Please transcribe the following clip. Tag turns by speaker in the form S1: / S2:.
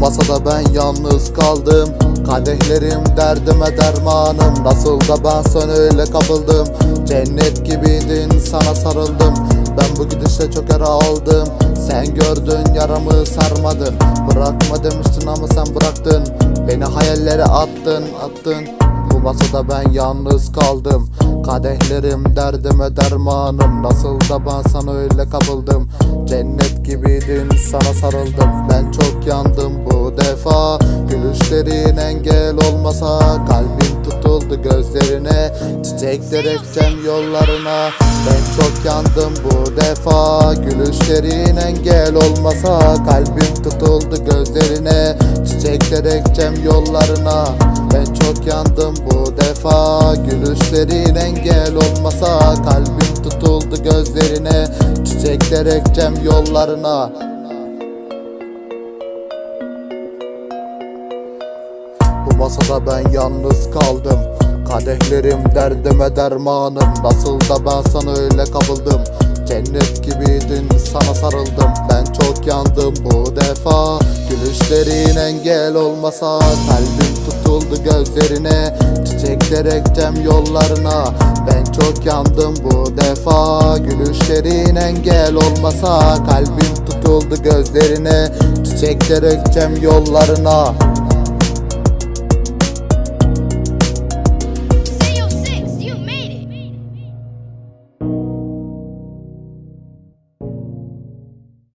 S1: masada ben yalnız kaldım. Kadehlerim derdime dermanım. Nasıl da ben sana öyle kapıldım. Cennet gibiydin sana sarıldım. Ben bu gidişle çok yara aldım. Sen gördün yaramı sarmadın Bırakma demiştin ama sen bıraktın. Beni hayallere attın attın. Bu masada ben yalnız kaldım. Kadehlerim derdime dermanım. Nasıl da ben sana öyle kapıldım. Cennet gibiydin sana sarıldım. Ben çok yandım bu defa. Gülüşlerin engel olmasa Kalbim tutuldu gözlerine. Çiçekler ekeceğim yollarına. Ben çok yandım bu defa. Gülüşlerin engel olmasa Kalbim tutuldu gözlerine Çiçekler ekeceğim yollarına. Ben çok yandım bu defa. Gülüşlerin engel olmasa Kalbim tutuldu gözlerine. Çiçekler ekeceğim yollarına. Bu masada ben yalnız kaldım. Kadehlerim derdime dermanım. Nasıl da ben sana öyle kapıldım. Cennet gibiydin sana sarıldım. Ben çok yandım bu defa Gülüşlerin engel olmasa Kalbim tutuldu gözlerine. Çiçekler ekeceğim yollarına. Ben çok yandım bu defa. Gülüşlerin engel olmasa Kalbim tutuldu gözlerine. Çiçekler ekeceğim yollarına